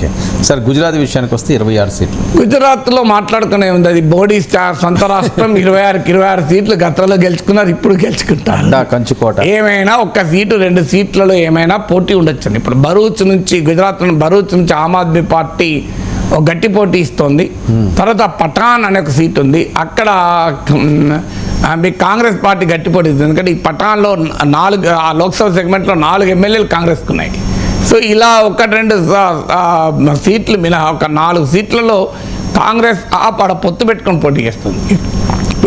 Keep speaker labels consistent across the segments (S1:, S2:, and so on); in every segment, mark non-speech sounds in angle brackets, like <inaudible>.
S1: Okay. Sir Gujarat విషయానికి వస్తే ఇరవై ఆరు సీట్లు.
S2: గుజరాత్లో మాట్లాడుకునే ఉంది. అది మోడీ సొంత రాష్ట్రం ఇరవై ఆరుకి ఇరవై ఆరు సీట్లు గతంలో గెలుచుకున్నారు ఇప్పుడు గెలుచుకుంటారు.
S1: కంచుకోట.
S2: ఏమైనా ఒక్క సీటు రెండు సీట్లలో ఏమైనా పోటీ ఉండొచ్చు ఇప్పుడు భరూచ్ నుంచి గుజరాత్ భరూచ్ నుంచి ఆమ్ ఆద్మీ పార్టీ ఒక గట్టి పోటీ ఇస్తోంది. తర్వాత పఠాన్ అనే ఒక సీట్ ఉంది. అక్కడ మీ కాంగ్రెస్ పార్టీ గట్టి పోటీ ఇస్తుంది. ఎందుకంటే ఈ పఠాన్లో నాలుగు ఆ లోక్సభ సెగ్మెంట్లో నాలుగు ఎమ్మెల్యేలు కాంగ్రెస్కు ఉన్నాయి సో ఇలా ఒకటి రెండు ఆ, సీట్లు మినహా ఒక నాలుగు సీట్లలో కాంగ్రెస్ ఆడ పొత్తు పెట్టుకొని పోటీ చేస్తుంది.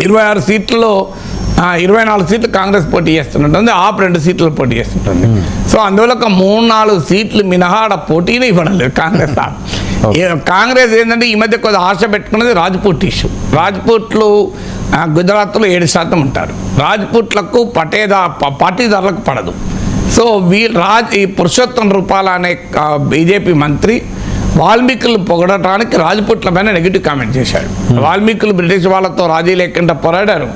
S2: ఇరవై ఆరు సీట్లలో ఆ, ఇరవై నాలుగు సీట్లు కాంగ్రెస్ పోటీ చేస్తుంటుంది ఆప్ రెండు సీట్లు పోటీ చేస్తుంటుంది సో అందువల్ల ఒక మూడు నాలుగు సీట్లు మినహా ఆడ పోటీనే ఇవ్వడం లేదు కాంగ్రెస్ ఆప్. కాంగ్రెస్ ఏంటంటే ఈ మధ్య కొద్దిగా ఆశ పెట్టుకున్నది రాజ్పూట్ ఇష్యూ. రాజ్పూట్లు ఆ, గుజరాత్లో ఏడు శాతం ఉంటారు. రాజ్పూట్లకు పటేదా ప- పాటీదారులకు పడదు. సో వీ రాజ్ ఈ పురుషోత్తం రూపాల అనే బీజేపీ మంత్రి వాల్మీకులు పొగడటానికి రాజ్పుట్ల పైన నెగిటివ్ కామెంట్ చేశాడు. వాల్మీకులు బ్రిటిష్ వాళ్ళతో రాజీ లేకుండా పోరాడారు.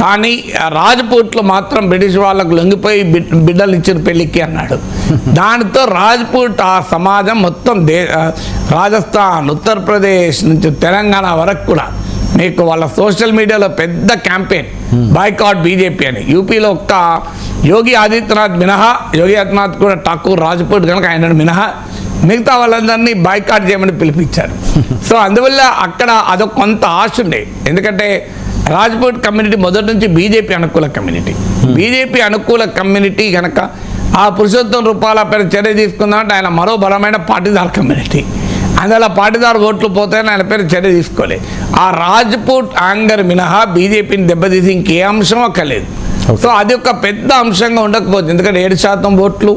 S2: కానీ రాజ్పూట్లు మాత్రం బ్రిటిష్ వాళ్ళకు లొంగిపోయి బిడ్- బిడ్డలు ఇచ్చిన పెళ్ళికి అన్నాడు. <laughs> దానితో రాజ్పూట్ ఆ సమాజం మొత్తం దే రాజస్థాన్ ఉత్తరప్రదేశ్ నుంచి తెలంగాణ వరకు కూడా మీకు వాళ్ళ సోషల్ మీడియాలో పెద్ద క్యాంపెయిన్. బాయ్కాట్ బీజేపీ అని. యూపీలో ఒక్క యోగి ఆదిత్యనాథ్ మినహా యోగి ఆదిత్యనాథ్ కూడా ఠాకూర్ రాజ్పూట్ కనుక ఆయన మినహా. మిగతా వాళ్ళందరినీ బాయ్కాట్ చేయమని పిలిపించారు. సో అందువల్ల అక్కడ అదొక కొంత ఆశ ఉండే. ఎందుకంటే రాజ్పూట్ కమ్యూనిటీ మొదటి నుంచి బీజేపీ అనుకూల కమ్యూనిటీ. బీజేపీ అనుకూల కమ్యూనిటీ కనుక ఆ పురుషోత్తం రూపాల పేరు చర్య తీసుకుందామంటే ఆయన మరో బలమైన పాటిదార్ కమ్యూనిటీ. అందువల్ల పాటిదారు ఓట్లు పోతాయని ఆయన పేరు చర్య తీసుకోలేదు ఆ రాజ్పూట్ యాంగర్ మినహా బీజేపీని దెబ్బతీసి ఇంకే అంశం అక్కర్లేదు సో అది ఒక పెద్ద అంశంగా ఉండకపోతుంది ఎందుకంటే ఏడు శాతం ఓట్లు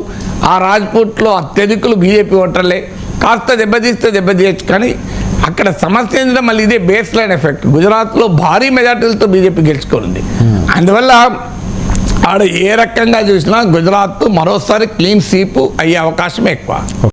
S2: ఆ రాజ్పూట్లో అత్యధికులు బీజేపీ ఓటర్లే. కాస్త దెబ్బతీస్తే దెబ్బతీయచ్చు కానీ అక్కడ సమస్య ఏంటంటే మళ్ళీ ఇదే బేస్ లైన్ ఎఫెక్ట్. గుజరాత్లో భారీ మెజార్టీలతో బీజేపీ గెలుచుకోనుంది. అందువల్ల ఆడ ఏ రకంగా చూసినా గుజరాత్ మరోసారి క్లీన్ స్వీప్ అయ్యే అవకాశం ఎక్కువ.